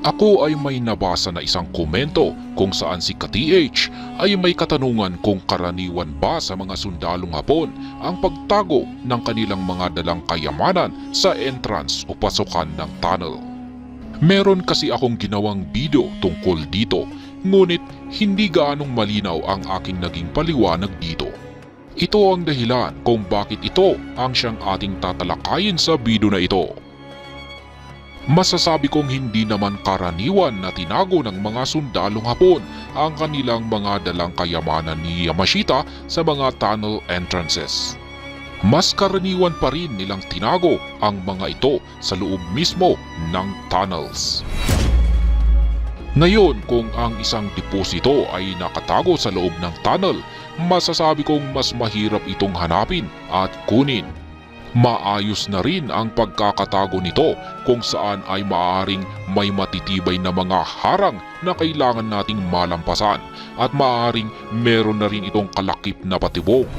Ako ay may nabasa na isang komento kung saan si ka-TH ay may katanungan kung karaniwan ba sa mga sundalong Hapon ang pagtago ng kanilang mga dalang kayamanan sa entrance o pasukan ng tunnel. Meron kasi akong ginawang video tungkol dito, ngunit hindi gaanong malinaw ang aking naging paliwanag dito. Ito ang dahilan kung bakit ito ang siyang ating tatalakayin sa video na ito. Masasabi kong hindi naman karaniwan na tinago ng mga sundalong Hapon ang kanilang mga dalang kayamanan ni Yamashita sa mga tunnel entrances. Mas karaniwan pa rin nilang tinago ang mga ito sa loob mismo ng tunnels. Ngayon kung ang isang deposito ay nakatago sa loob ng tunnel, masasabi kong mas mahirap itong hanapin at kunin. Maayos na rin ang pagkakatago nito kung saan ay maaaring may matitibay na mga harang na kailangan nating malampasan at maaaring meron na rin itong kalakip na patibong.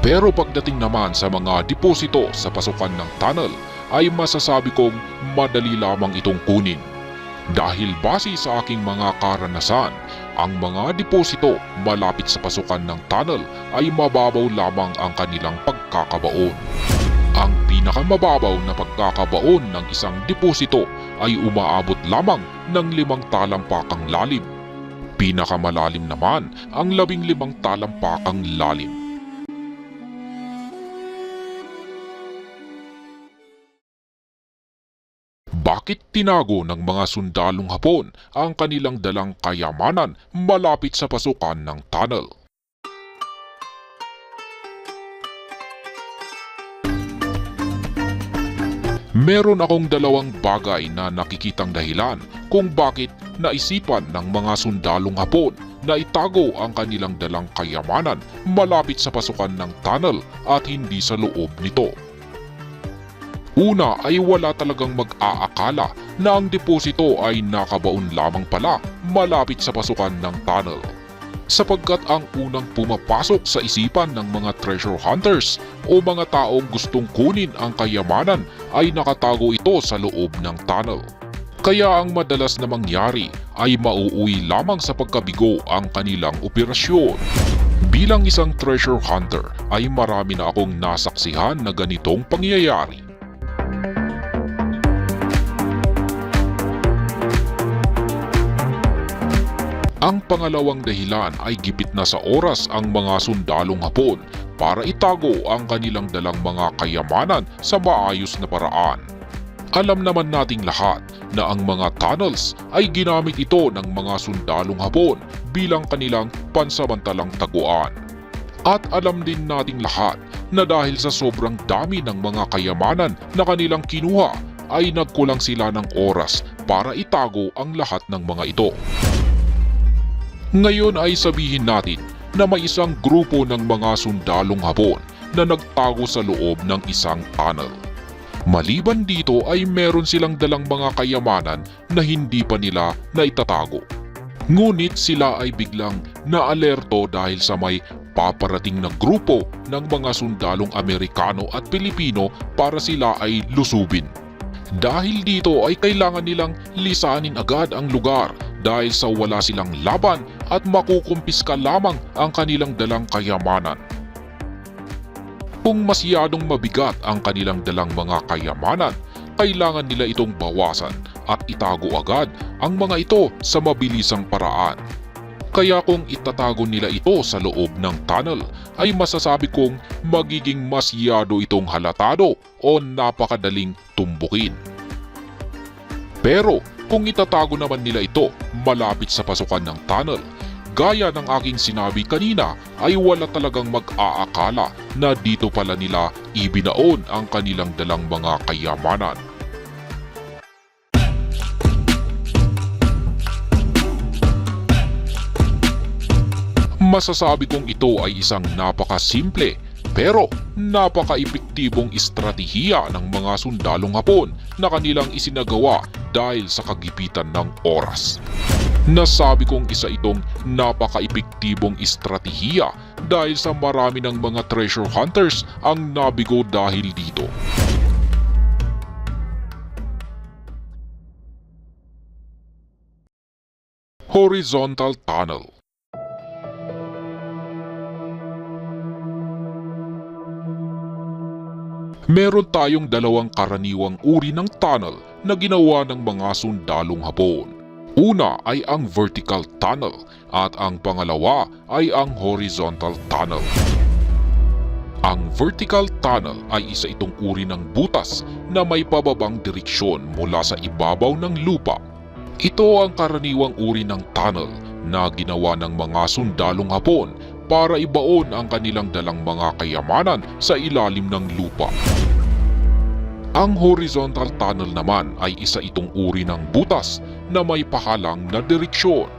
Pero pagdating naman sa mga deposito sa pasukan ng tunnel ay masasabi kong madali lamang itong kunin. Dahil base sa aking mga karanasan, ang mga deposito malapit sa pasukan ng tunnel ay mababaw lamang ang kanilang pagkakabaon. Ang pinakamababaw na pagkakabaon ng isang deposito ay umaabot lamang ng limang talampakang lalim. Pinakamalalim naman ang labing limang talampakang lalim. Bakit tinago ng mga sundalong Hapon ang kanilang dalang kayamanan malapit sa pasukan ng tunnel? Meron akong dalawang bagay na nakikitang dahilan kung bakit naisipan ng mga sundalong Hapon na itago ang kanilang dalang kayamanan malapit sa pasukan ng tunnel at hindi sa loob nito. Una ay wala talagang mag-aakala na ang deposito ay nakabaon lamang pala malapit sa pasukan ng tunnel. Sapagkat ang unang pumapasok sa isipan ng mga treasure hunters o mga taong gustong kunin ang kayamanan ay nakatago ito sa loob ng tunnel. Kaya ang madalas na mangyari ay mauuwi lamang sa pagkabigo ang kanilang operasyon. Bilang isang treasure hunter ay marami na akong nasaksihan na ganitong pangyayari. Ang pangalawang dahilan ay gipit na sa oras ang mga sundalong Hapon para itago ang kanilang dalang mga kayamanan sa maayos na paraan. Alam naman nating lahat na ang mga tunnels ay ginamit ito ng mga sundalong Hapon bilang kanilang pansamantalang taguan. At alam din nating lahat na dahil sa sobrang dami ng mga kayamanan na kanilang kinuha ay nagkulang sila ng oras para itago ang lahat ng mga ito. Ngayon ay sabihin natin na may isang grupo ng mga sundalong Hapon na nagtago sa loob ng isang tunnel. Maliban dito ay meron silang dalang mga kayamanan na hindi pa nila naitatago. Ngunit sila ay biglang naalerto dahil sa may paparating na grupo ng mga sundalong Amerikano at Pilipino para sila ay lusubin. Dahil dito ay kailangan nilang lisanin agad ang lugar dahil sa wala silang laban at makukumpiska lamang ang kanilang dalang kayamanan. Kung masyadong mabigat ang kanilang dalang mga kayamanan, kailangan nila itong bawasan at itago agad ang mga ito sa mabilisang paraan. Kaya kung itatago nila ito sa loob ng tunnel ay masasabi kong magiging masyado itong halatado o napakadaling tumbukin. Pero kung itatago naman nila ito malapit sa pasukan ng tunnel, gaya ng aking sinabi kanina ay wala talagang mag-aakala na dito pala nila ibinaon ang kanilang dalang mga kayamanan. Masasabi kong ito ay isang napakasimple pero napaka-epektibong estratehiya ng mga sundalong Hapon na kanilang isinagawa dahil sa kagipitan ng oras. Nasabi kong isa itong napaka-epektibong estratehiya dahil sa marami ng mga treasure hunters ang nabigo dahil dito. Horizontal Tunnel Meron tayong dalawang karaniwang uri ng tunnel na ginawa ng mga sundalong Hapon. Una ay ang vertical tunnel at ang pangalawa ay ang horizontal tunnel. Ang vertical tunnel ay isa itong uri ng butas na may pababang direksyon mula sa ibabaw ng lupa. Ito ang karaniwang uri ng tunnel na ginawa ng mga sundalong Hapon para ibaon ang kanilang dalang mga kayamanan sa ilalim ng lupa. Ang horizontal tunnel naman ay isa itong uri ng butas na may pahalang na direksyon.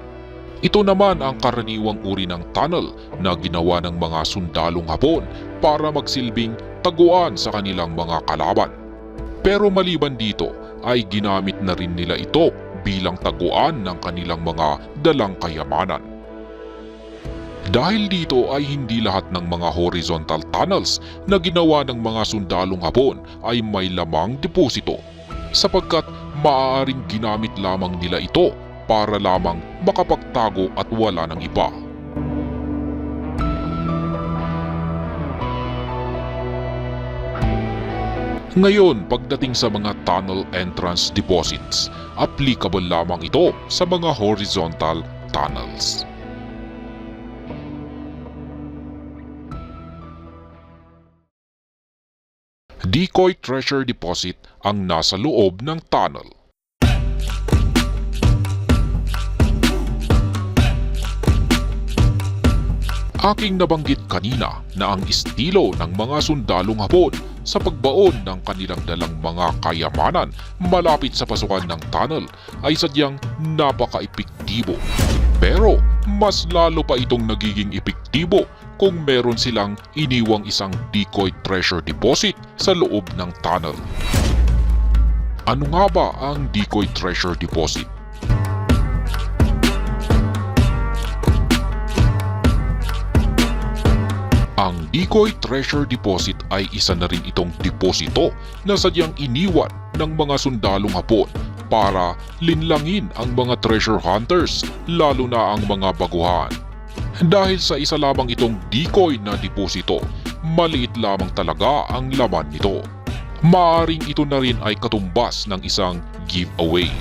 Ito naman ang karaniwang uri ng tunnel na ginawa ng mga sundalong Hapon para magsilbing taguan sa kanilang mga kalaban. Pero maliban dito ay ginamit na rin nila ito bilang taguan ng kanilang mga dalang kayamanan. Dahil dito ay hindi lahat ng mga horizontal tunnels na ginawa ng mga sundalong Hapon ay may lamang deposito sapagkat maaaring ginamit lamang nila ito para lamang makapagtago at wala ng iba. Ngayon, pagdating sa mga tunnel entrance deposits, applicable lamang ito sa mga horizontal tunnels. Decoy Treasure Deposit ang nasa loob ng tunnel. Aking nabanggit kanina na ang estilo ng mga sundalong Hapon sa pagbaon ng kanilang dalang mga kayamanan malapit sa pasukan ng tunnel ay sadyang napaka-epektibo. Pero mas lalo pa itong nagiging epektibo kung meron silang iniwang isang decoy treasure deposit sa loob ng tunnel. Ano nga ba ang decoy treasure deposit? Ang decoy treasure deposit ay isa na rin itong deposito na sadyang iniwan ng mga sundalong Hapon para linlangin ang mga treasure hunters lalo na ang mga baguhan. Dahil sa isa lamang itong decoy na deposito, maliit lamang talaga ang laman nito. Maaring ito na rin ay katumbas ng isang giveaway.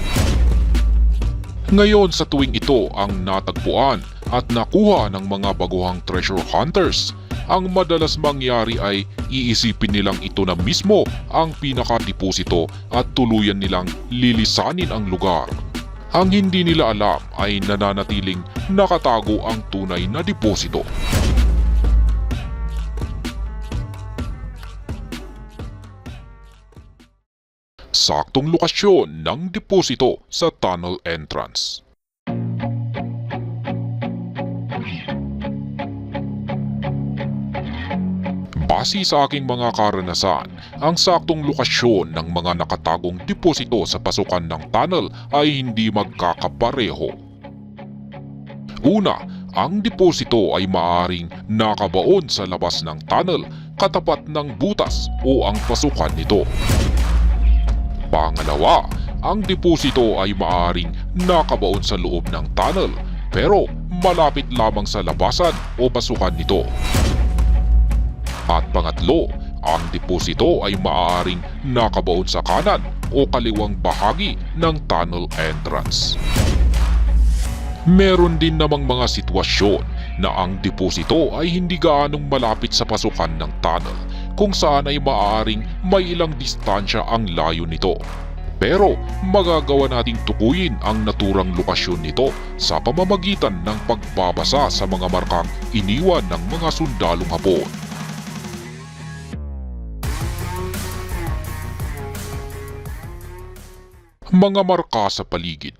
Ngayon sa tuwing ito ang natagpuan at nakuha ng mga baguhang treasure hunters, ang madalas mangyari ay iisipin nilang ito na mismo ang pinakadeposito at tuluyan nilang lilisanin ang lugar. Ang hindi nila alam ay nananatiling nakatago ang tunay na deposito. Saktong lokasyon ng deposito sa tunnel entrance. Base sa aking mga karanasan, ang saktong lokasyon ng mga nakatagong deposito sa pasukan ng tunnel ay hindi magkakapareho. Una, ang deposito ay maaring nakabaon sa labas ng tunnel katapat ng butas o ang pasukan nito. Pangalawa, ang deposito ay maaring nakabaon sa loob ng tunnel pero malapit lamang sa labasan o pasukan nito. At pangatlo, ang deposito ay maaaring nakabaon sa kanan o kaliwang bahagi ng tunnel entrance. Meron din namang mga sitwasyon na ang deposito ay hindi gaanong malapit sa pasukan ng tunnel kung saan ay maaaring may ilang distansya ang layo nito. Pero magagawa nating tukuyin ang naturang lokasyon nito sa pamamagitan ng pagbabasa sa mga markang iniwan ng mga sundalong Hapon. Mga marka sa paligid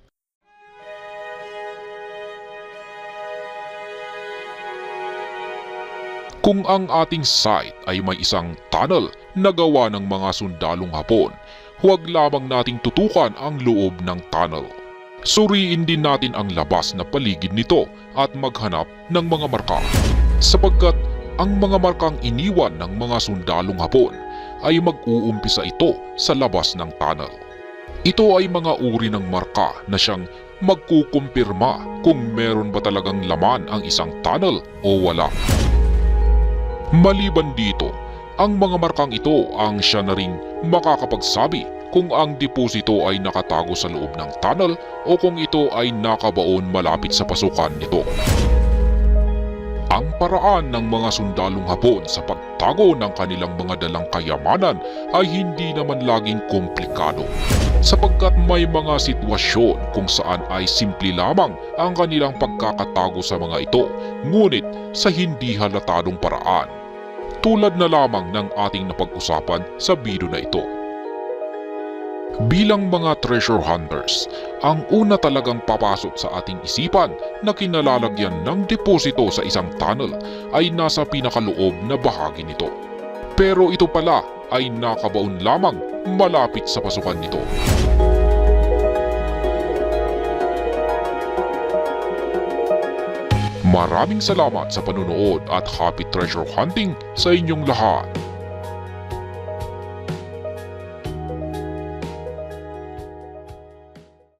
Kung ang ating site ay may isang tunnel na gawa ng mga sundalong Hapon, huwag lamang nating tutukan ang loob ng tunnel. Suriin din natin ang labas na paligid nito at maghanap ng mga marka. Sapagkat ang mga markang iniwan ng mga sundalong Hapon ay mag-uumpisa ito sa labas ng tunnel. Ito ay mga uri ng marka na siyang magkukumpirma kung meron ba talagang laman ang isang tunnel o wala. Maliban dito, ang mga markang ito ang siya na rin makakapagsabi kung ang deposito ay nakatago sa loob ng tunnel o kung ito ay nakabaon malapit sa pasukan nito. Ang paraan ng mga sundalong Hapon sa pagtago ng kanilang mga dalang kayamanan ay hindi naman laging komplikado sapagkat may mga sitwasyon kung saan ay simple lamang ang kanilang pagkakatago sa mga ito ngunit sa hindi halatadong paraan tulad na lamang ng ating napag-usapan sa video na ito. Bilang mga treasure hunters, ang una talagang papasok sa ating isipan na kinalalagyan ng deposito sa isang tunnel ay nasa pinakaloob na bahagi nito. Pero ito pala ay nakabaon lamang malapit sa pasukan nito. Maraming salamat sa panunood at happy treasure hunting sa inyong lahat.